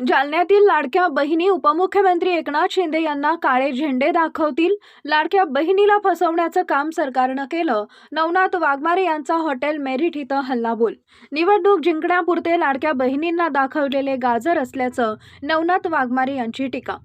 जालन्यातील लाडक्या बहिणी उपमुख्यमंत्री एकनाथ शिंदे यांना काळे झेंडे दाखवतील. लाडक्या बहिणीला फसवण्याचं काम सरकारनं केलं. नवनाथ वाघमारे यांचा हॉटेल मेरिट इथं हल्लाबोल. निवडणूक जिंकण्यापुरते लाडक्या बहिणींना दाखवलेले गाजर असल्याचं नवनाथ वाघमारे यांची टीका.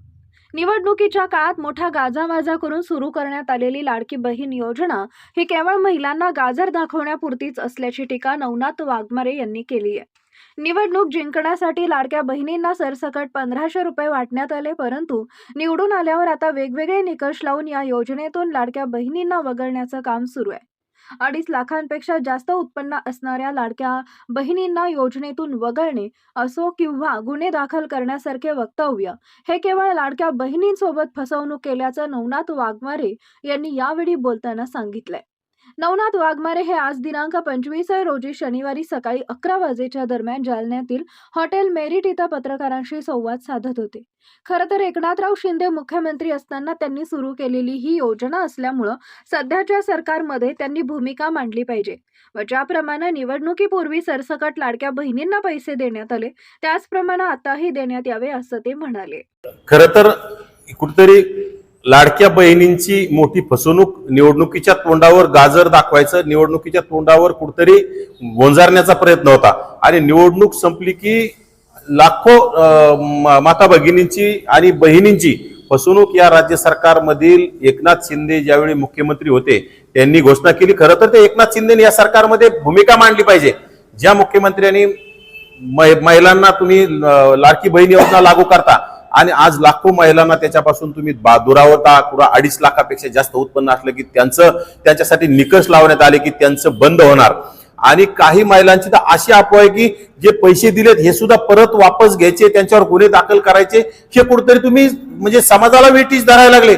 निवडणुकीच्या काळात मोठा गाजावाजा करून सुरू करण्यात आलेली लाडकी बहीण योजना ही केवळ महिलांना गाजर दाखवण्यापुरतीच असल्याची टीका नवनाथ वाघमारे यांनी केली आहे निवडणूक जिंकण्यासाठी लाडक्या बहिणींना सरसकट पंधराशे रुपये वाटण्यात आले परंतु निवडून आल्यावर आता वेगवेगळे निकष लावून या योजनेतून लाडक्या बहिणींना वगळण्याचं काम सुरू आहे. अडीच लाखांपेक्षा जास्त उत्पन्न असणाऱ्या लाडक्या बहिणींना योजनेतून वगळणे असो किंवा गुन्हे दाखल करण्यासारखे वक्तव्य हे केवळ लाडक्या बहिणींसोबत फसवणूक केल्याचं नवनाथ वाघमारे यांनी यावेळी बोलताना सांगितलंय. नवनाथ वाघमारे हे आज दिनांक पंचवीस रोजी शनिवारी सकाळी अकरा वाजेच्या दरम्यान जालन्यातील हॉटेल मेरिट इथं पत्रकारांशी संवाद साधत होते. खरं तर एकनाथराव शिंदे मुख्यमंत्री असताना त्यांनी सुरू केलेली ही योजना असल्यामुळं सध्याच्या सरकारमध्ये त्यांनी भूमिका मांडली पाहिजे. व ज्याप्रमाणे निवडणुकीपूर्वी सरसकट लाडक्या बहिणींना पैसे देण्यात आले त्याचप्रमाणे आताही देण्यात यावे असं ते म्हणाले. खर तर कुठेतरी लाडक्या बहिणींची मोठी फसवणूक निवडणुकीच्या तोंडावर गाजर दाखवायचं निवडणुकीच्या तोंडावर कुठतरी गोंजारण्याचा प्रयत्न होता. आणि निवडणूक संपली की लाखो माता भगिनींची आणि बहिणींची फसवणूक या राज्य सरकारमधील एकनाथ शिंदे ज्यावेळी मुख्यमंत्री होते त्यांनी घोषणा केली. खरं तर ते एकनाथ शिंदेने या सरकारमध्ये भूमिका मांडली पाहिजे. ज्या मुख्यमंत्र्यांनी मै- महिलांना तुम्ही लाडकी बहीण योजना लागू करता आणि आज लाखो महिलांना त्याच्यापासून तुम्ही बा- दुरावता किंवा अडीच लाखापेक्षा जास्त उत्पन्न असलं की त्यांचं त्यांच्यासाठी निकष लावण्यात आले की त्यांचं बंद होणार. आणि काही महिलांची तर अशी अफवा आहे की जे पैसे दिलेत हे सुद्धा परत वापस घ्यायचे त्यांच्यावर गुन्हे दाखल करायचे हे कुठेतरी तुम्ही म्हणजे समाजाला वेटीच धरायला लागले.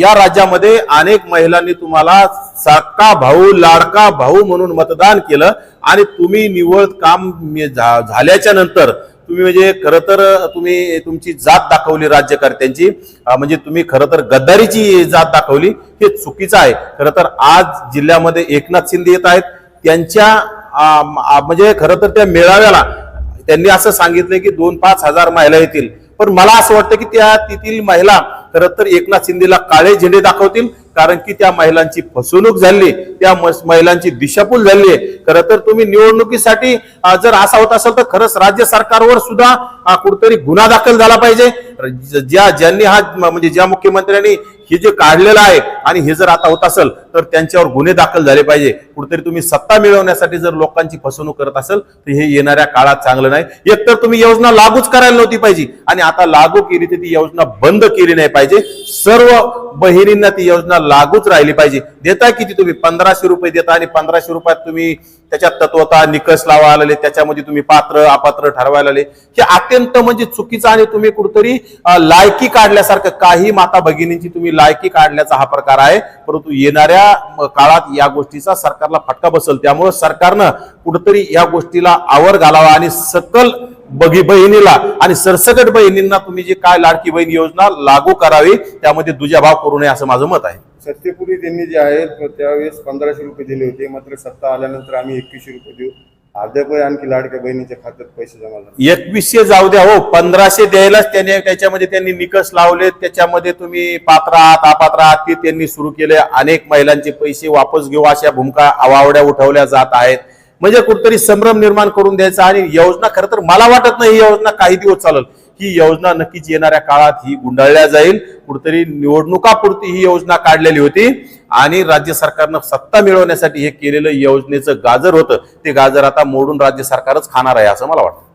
या राज्यामध्ये अनेक महिलांनी तुम्हाला साका भाऊ लाडका भाऊ म्हणून मतदान केलं आणि तुम्ही निवड काम झा- झाल्याच्यानंतर तुम्ही म्हणजे खरं तर तुम्ही तुमची जात दाखवली राज्यकर्त्यांची म्हणजे तुम्ही खरं तर गद्दारीची जात दाखवली हे चुकीचं आहे. खरं तर आज जिल्ह्यामध्ये एकनाथ शिंदे येत आहेत त्यांच्या म्हणजे खरं तर त्या मेळाव्याला त्यांनी असं सांगितलं की दोन पाच हजार महिला येतील. पण मला असं वाटतं की त्या तेथील महिला खरं तर एकनाथ शिंदेला काळे झेंडे दाखवतील कारण की त्या महिलांची फसवणूक झाली. त्या महिलांची दिशाभूल झाली आहे. खरं तर तुम्ही निवडणुकीसाठी जर असा होत असेल तर खरंच राज्य सरकारवर सुद्धा कुठतरी गुन्हा दाखल झाला पाहिजे. ज्या ज्यांनी हा म्हणजे ज्या मुख्यमंत्र्यांनी हे जे काढलेलं आहे आणि हे जर आता होत असेल तर त्यांच्यावर गुन्हे दाखल झाले पाहिजे. कुठेतरी तुम्ही सत्ता मिळवण्यासाठी जर लोकांची फसवणूक करत असेल तर हे येणाऱ्या काळात चांगलं नाही. एकतर तुम्ही योजना लागूच करायला नव्हती पाहिजे. आणि आता लागू केली तर ती योजना बंद केली नाही पाहिजे. सर्व बहिणींना ती योजना लागूच राहिली पाहिजे. देताय किती तुम्ही? पंधरा पंधराशे रुपये देता आणि पंधराशे रुपयात तुम्ही त्याच्यात तत्वता निकष लावा आलेले त्याच्यामध्ये तुम्ही पात्र अपात्र ठरवायला आले हे अत्यंत म्हणजे चुकीचं आणि तुम्ही कुठतरी लायकी काढल्यासारखं काही माता भगिनींची तुम्ही लायकी काढल्याचा हा प्रकार आहे. परंतु येणाऱ्या काळात या गोष्टीचा सरकारला फटका बसल. त्यामुळे सरकारनं कुठतरी या गोष्टीला आवर घालावा आणि सकल बघी बहिणीला आणि सरसकट बहिणींना तुम्ही जे काय लाडकी बहीण योजना लागू करावी त्यामध्ये दुजाभाव करू नये असं माझं मत आहे. सत्तेपूर्वी त्यांनी जे आहे त्यावेळेस पंधराशे रुपये दिले होते मात्र सत्ता आल्यानंतर आम्ही एकवीसशे रुपये देऊ. अद्याप आणखी लाडक्या बहिणीच्या खात्यात पैसे जमा झाले. एकवीसशे जाऊ द्या हो पंधराशे द्यायलाच त्याने त्याच्यामध्ये त्यांनी निकष लावले त्याच्यामध्ये तुम्ही पात्र आहात अपात्र आहात ते त्यांनी सुरू केले. अनेक महिलांचे पैसे वापस घेऊ अशा भूमिका आवावड्या उठवल्या जात आहेत. म्हणजे कुठतरी संभ्रम निर्माण करून द्यायचा आणि योजना खरं तर मला वाटत नाही ही योजना काही दिवस चालेल. ही योजना नक्कीच येणाऱ्या काळात ही गुंडाळल्या जाईल. कुठतरी निवडणुकापुरती ही योजना काढलेली होती आणि राज्य सरकारनं सत्ता मिळवण्यासाठी हे केलेलं योजनेचं गाजर होतं. ते गाजर आता मोडून राज्य सरकारच खाणार आहे असं मला वाटतं.